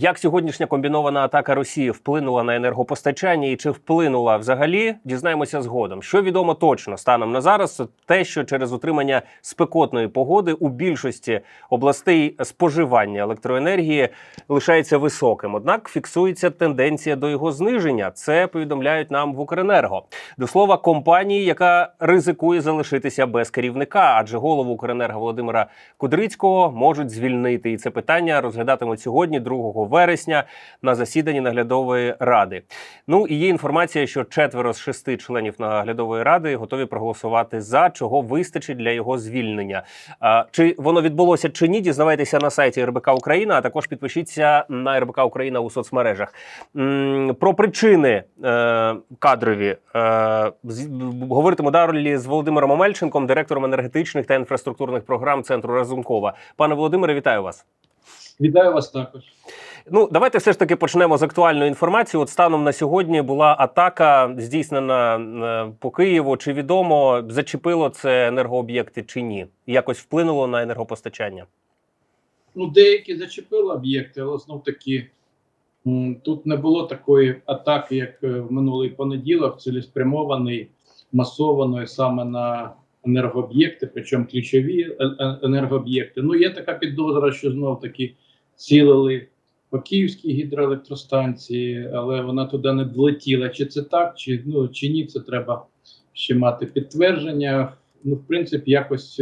Як сьогоднішня комбінована атака Росії вплинула на енергопостачання і чи вплинула взагалі? Дізнаємося згодом. Що відомо точно станом на зараз, те, що через утримання спекотної погоди у більшості областей споживання електроенергії лишається високим. Однак фіксується тенденція до його зниження. Це повідомляють нам в Укренерго. До слова, компанії, яка ризикує залишитися без керівника, адже голову Укренерго Володимира Кудрицького можуть звільнити. І це питання розглядатимуть сьогодні, 2 вересня, на засіданні наглядової ради. Ну і є інформація, що четверо з шести членів наглядової ради готові проголосувати за чого вистачить для його звільнення. Чи воно відбулося чи ні? Дізнавайтеся на сайті РБК Україна, а також підпишіться на РБК Україна у соцмережах. Про причини е, кадрові е, говоритиму далі з Володимиром Омельченком, директором енергетичних та інфраструктурних програм центру Разумкова. Пане Володимире, вітаю вас. Вітаю вас також. Ну, давайте все ж таки почнемо з актуальної інформації. От станом на сьогодні була атака здійснена е, по Києву. Чи відомо зачепило це енергооб'єкти чи ні? Якось вплинуло на енергопостачання? Ну, деякі зачепили об'єкти, але знов таки тут не було такої атаки, як е, в минулий понеділок, цілеспрямований, масованої саме на енергооб'єкти, причому ключові е- енергооб'єкти. Ну, є така підозра, що знов таки цілили по Київській гідроелектростанції, але вона туди не долетіла. Чи це так, чи, ну, чи ні, це треба ще мати підтвердження. Ну, в принципі, якось.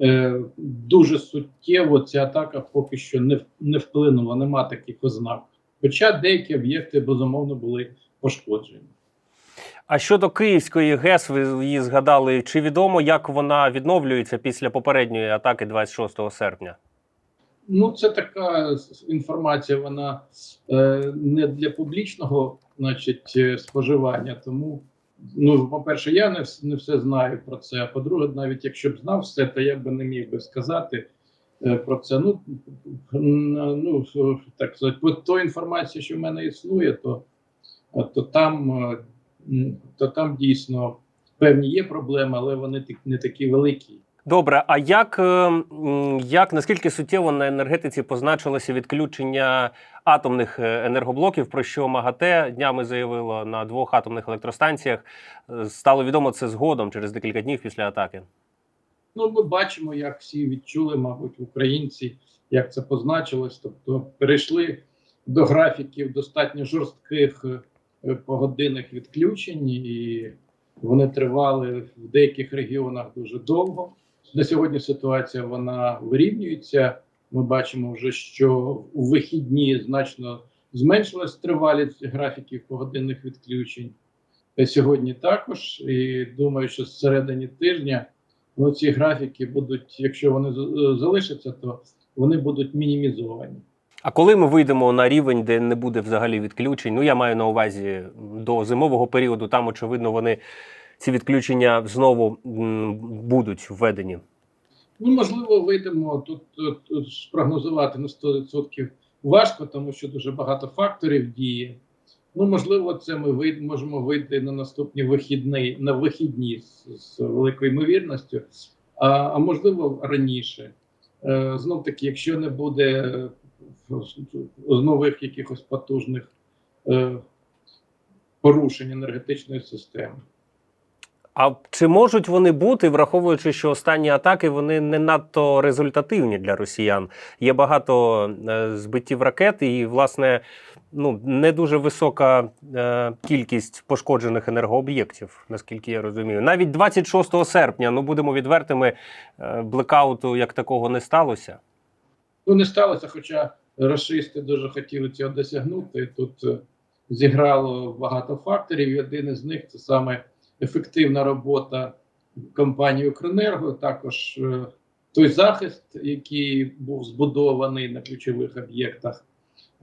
Е, дуже суттєво ця атака поки що не, не вплинула, нема таких ознак. Хоча деякі об'єкти безумовно були пошкоджені. А щодо Київської ГЕС, ви її згадали. Чи відомо, як вона відновлюється після попередньої атаки 26 серпня? Ну, це така інформація, вона е, не для публічного, значить, е, споживання. Тому, ну, по-перше, я не, не все знаю про це. А по-друге, навіть якщо б знав все, то я б не міг би сказати е, про це. Ну, ну так сказати, по той інформації, що в мене існує, то, то там, е, то там дійсно певні є проблеми, але вони не такі великі. Добре, а як, е, як наскільки суттєво на енергетиці позначилося відключення атомних е, енергоблоків, про що МАГАТЕ днями заявило на двох атомних електростанціях? Е, Стало відомо це згодом через декілька днів після атаки. Ну, ми бачимо, як всі відчули, мабуть, українці, як це позначилось. Тобто перейшли до графіків достатньо жорстких погодинних відключень, і вони тривали в деяких регіонах дуже довго. На сьогодні ситуація вона вирівнюється. Ми бачимо вже, що у вихідні значно зменшилась тривалість графіків погодинних відключень. Е, Сьогодні також, і думаю, що з середини тижня ну, ці графіки будуть, якщо вони з- залишаться, то вони будуть мінімізовані. А коли ми вийдемо на рівень, де не буде взагалі відключень, ну я маю на увазі до зимового періоду, там очевидно вони ці відключення знову будуть введені. Ну, можливо, вийдемо тут, тут, спрогнозувати на 100% важко, тому що дуже багато факторів діє. Ну, можливо, це ми вийд, можемо вийти на наступні вихідні, на вихідні з, з великою ймовірністю, а, а можливо раніше. Е, знов таки, якщо не буде е, нових якихось потужних е, порушень енергетичної системи. А чи можуть вони бути, враховуючи, що останні атаки вони не надто результативні для росіян? Є багато е, збиттів ракет, і власне ну не дуже висока е, кількість пошкоджених енергооб'єктів, наскільки я розумію. Навіть 26 серпня, ну будемо відвертими, е, блекауту як такого не сталося. Ну, не сталося, хоча расисти дуже хотіли цього досягнути. Тут зіграло багато факторів. І один із них це саме ефективна робота компанії Укренерго, також е, той захист, який був збудований на ключових об'єктах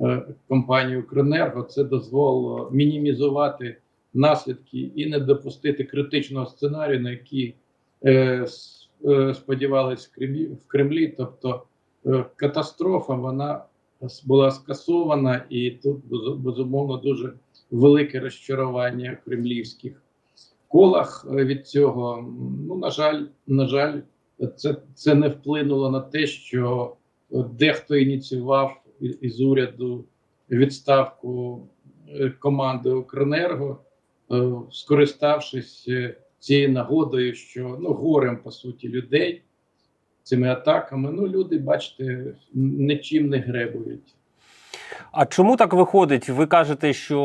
е, компанії Укренерго, це дозволило мінімізувати наслідки і не допустити критичного сценарію, на який е, сподівались в Кремлі. Тобто катастрофа вона була скасована, і тут безу- безумовно дуже велике розчарування кремлівських колах е, від цього. Ну, на жаль, на жаль, це, це не вплинуло на те, що е, дехто ініціював із уряду відставку е, команди Укренерго, скориставшись цією нагодою, що ну горем по суті людей цими атаками. Ну люди, бачите, нічим не гребують. А чому так виходить? Ви кажете, що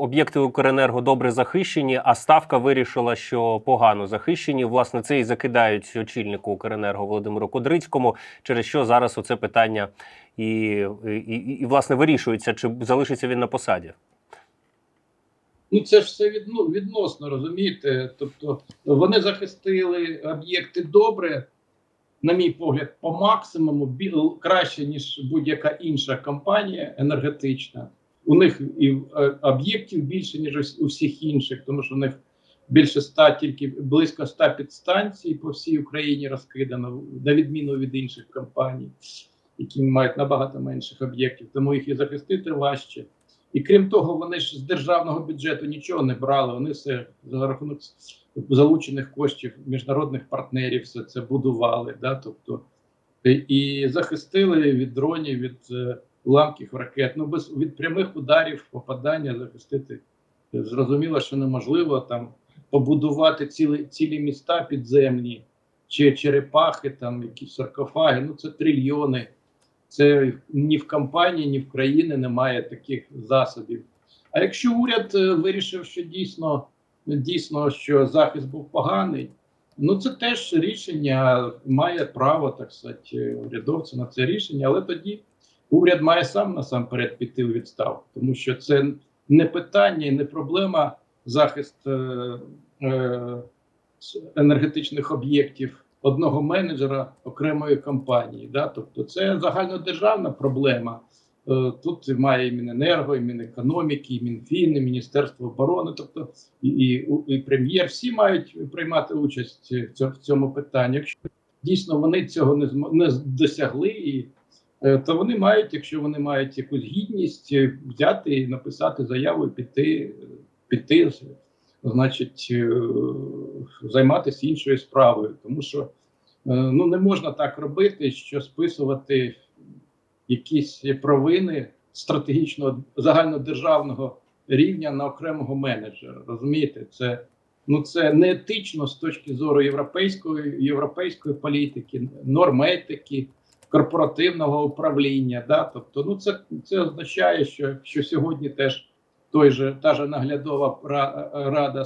об'єкти Укренерго добре захищені, а ставка вирішила, що погано захищені. Власне, це і закидають очільнику Укренерго Володимиру Кудрицькому, через що зараз оце питання і, і, і, власне вирішується, чи залишиться він на посаді. Ну, це ж все відносно, розумієте? Тобто вони захистили об'єкти добре, на мій погляд, по максимуму, краще, ніж будь-яка інша компанія енергетична. У них і е, об'єктів більше, ніж у всіх інших, тому що у них більше ста, тільки близько ста підстанцій по всій Україні розкидано, на відміну від інших компаній, які мають набагато менших об'єктів, тому їх і захистити важче. І крім того, вони ж з державного бюджету нічого не брали. Вони все за рахунок залучених коштів міжнародних партнерів все це будували. Да? Тобто і- захистили від дронів, від е, уламків ракет. Ну без від прямих ударів попадання захистити зрозуміло, що неможливо там побудувати цілі, цілі міста підземні чи черепахи, там якісь саркофаги. Ну це трильйони. Це ні в компанії, ні в країні немає таких засобів. А якщо уряд е, вирішив, що дійсно дійсно що захист був поганий, ну це теж рішення має право, так сказати, урядовці на це рішення, але тоді уряд має сам насамперед піти у відставку, тому що це не питання і не проблема захист е, е, енергетичних об'єктів одного менеджера окремої компанії. Да? Тобто це загальнодержавна проблема. Е, Тут має і Міненерго, і Мінекономіки, і Мінфін, і Міністерство оборони, тобто і, і, і прем'єр. Всі мають приймати участь в цьому, питанні. Якщо дійсно вони цього не не досягли, і, е, то вони мають, якщо вони мають якусь гідність, е, взяти і написати заяву, і піти, піти, значить, займатися іншою справою, тому що ну не можна так робити, що списувати якісь провини стратегічного загальнодержавного рівня на окремого менеджера. Розумієте, це ну це не етично з точки зору європейської європейської політики, норм етики, корпоративного управління. Да? Тобто, ну це, це означає, що, що сьогодні теж той же та ж наглядова ра- рада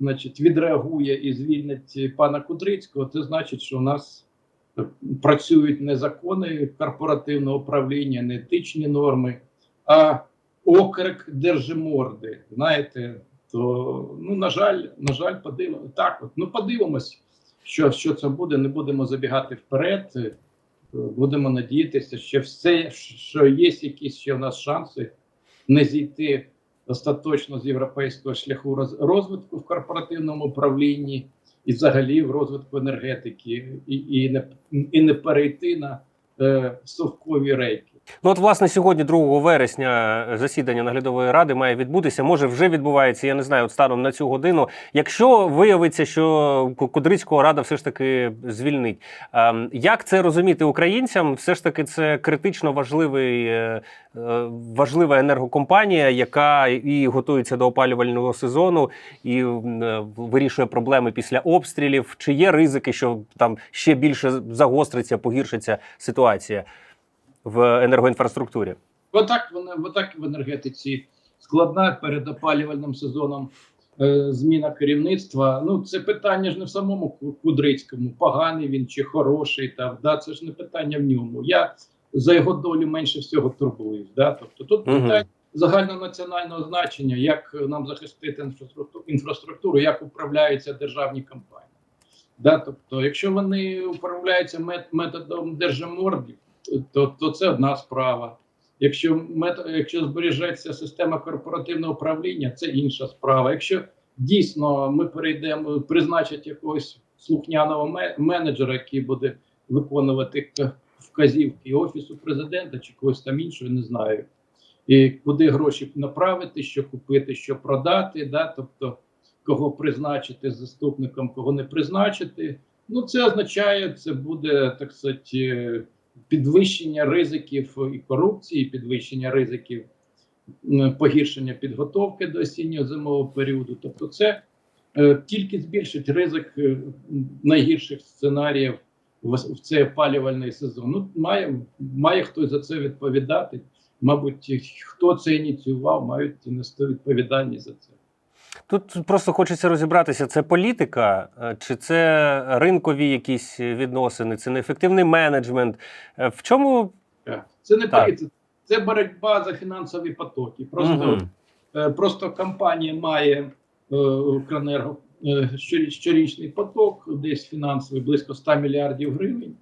значить, відреагує і звільнить пана Кудрицького, це значить, що у нас працюють не закони корпоративного управління, не етичні норми, а окрик держиморди. Знаєте, то ну на жаль, на жаль, подивимо так. От ну подивимось, що, що це буде. Не будемо забігати вперед. Будемо надіятися, що все, що є якісь ще у нас шанси не зійти остаточно з європейського шляху розвитку в корпоративному управлінні і взагалі в розвитку енергетики, і, і, не, і не перейти на е, совкові рейки. Ну, от, власне, сьогодні, 2 вересня, засідання наглядової ради має відбутися. Може, вже відбувається, я не знаю, от станом на цю годину. Якщо виявиться, що Кудрицького рада все ж таки звільнить, ем, як це розуміти українцям? Все ж таки, це критично важливий, е, е, важлива енергокомпанія, яка і готується до опалювального сезону, і е, вирішує проблеми після обстрілів. Чи є ризики, що там ще більше загостриться, погіршиться ситуація? В енергоінфраструктурі. Отак вона отак в енергетиці складна перед опалювальним сезоном е, зміна керівництва. Ну це питання ж не в самому Кудрицькому, поганий він чи хороший. Там да, це ж не питання в ньому. Я за його долю менше всього турбуюсь. Да? Тобто тут Мгм. питання загальнонаціонального значення, як нам захистити інфраструктуру, як управляються державні компанії. Да? Тобто, якщо вони управляються мет- методом держимордів, то, то це одна справа. Якщо мет, якщо збережеться система корпоративного управління, це інша справа. Якщо дійсно ми перейдемо, призначать якогось слухняного менеджера, який буде виконувати вказівки офісу президента чи когось там іншого, не знаю. І куди гроші направити, що купити, що продати, да? тобто кого призначити заступником, кого не призначити. Ну це означає, це буде так сказати, підвищення ризиків і корупції, підвищення ризиків погіршення підготовки до осінньо-зимового періоду. Тобто, це е, тільки збільшить ризик е, найгірших сценаріїв в цей опалювальний сезон. Ну, має, має хтось за це відповідати. Мабуть, хто це ініціював, мають нести відповідальність за це. Тут просто хочеться розібратися: це політика, е, чи це ринкові якісь відносини, це неефективний менеджмент. Е, В чому Це не політика, це боротьба за фінансові потоки. Просто, е, просто компанія має е, Укренерго е, щорічний поток, десь фінансовий близько 100 мільярдів гривень,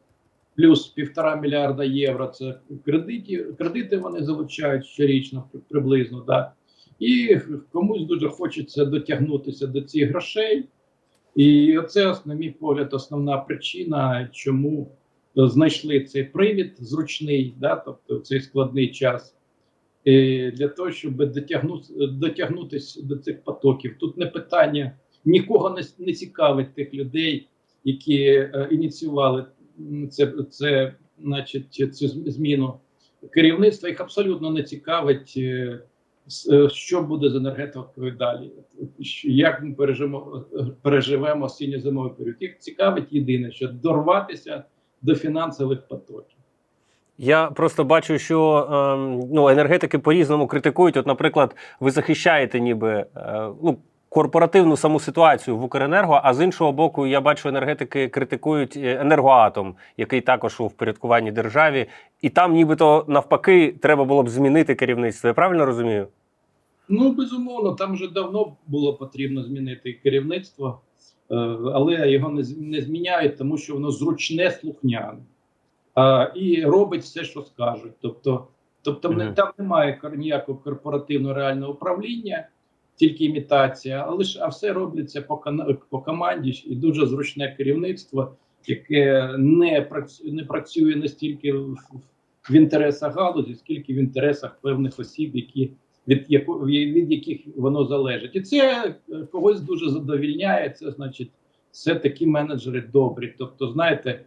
плюс півтора мільярда євро. Це кредиті, кредити вони залучають щорічно при- приблизно. Да. І комусь дуже хочеться дотягнутися до цих грошей. І це, на мій погляд, основна причина, чому знайшли цей привід зручний, да, тобто цей складний час, е, для того, щоб дотягнути, дотягнутися до цих потоків. Тут не питання, нікого не, не цікавить тих людей, які е, ініціювали це, це, значить, цю зміну керівництва. Їх абсолютно не цікавить. е, Що буде з енергетикою далі? Як ми пережимо переживемо осінньо-зимовий період? Їх цікавить єдине, що дорватися до фінансових потоків. Я просто бачу, що ем, ну, енергетики по-різному критикують. От, наприклад, ви захищаєте ніби е, ну, корпоративну саму ситуацію в Укренерго, а з іншого боку, я бачу, енергетики критикують е, енергоатом, який також у впорядкуванні державі, і там, нібито навпаки, треба було б змінити керівництво. Я правильно розумію? Ну, безумовно, там вже давно було потрібно змінити керівництво, е, але його не, зміняють, тому що воно зручне слухняне і робить все, що скажуть. Тобто, тобто не- Мгм. там немає ніякого корпоративного реального управління, тільки імітація, а лише а все робиться по, по команді і дуже зручне керівництво, яке не працює, не працює настільки в, в інтересах галузі, скільки в інтересах певних осіб, які від яко, від яких воно залежить, і це е, когось дуже задовільняє. Це значить, це такі менеджери добрі. Тобто, знаєте,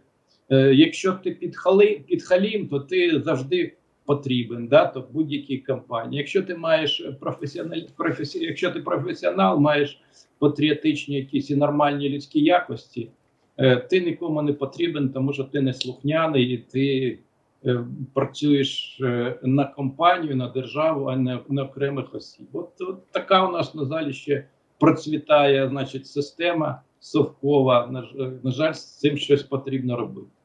е, якщо ти під хали під халім, то ти завжди потрібен, да, то будь-якій компанії. Якщо ти маєш професіональ, професі, якщо ти професіонал, маєш патріотичні якісь і нормальні людські якості, е, ти нікому не потрібен, тому що ти не слухняний і ти е, працюєш е, на компанію, на державу, а не на окремих осіб. От, от така у нас на залі ще процвітає, значить, система совкова. На, на жаль, з цим щось потрібно робити.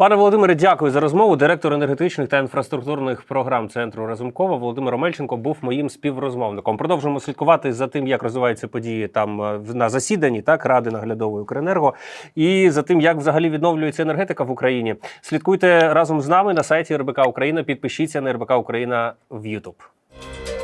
Пане Володимире, дякую за розмову. Директор енергетичних та інфраструктурних програм центру Разумкова Володимир Омельченко був моїм співрозмовником. Продовжуємо слідкувати за тим, як розвиваються події там е, на засіданні, так ради наглядової Укренерго, і за тим, як взагалі відновлюється енергетика в Україні. Слідкуйте разом з нами на сайті РБК Україна. Підпишіться на РБК Україна в YouTube.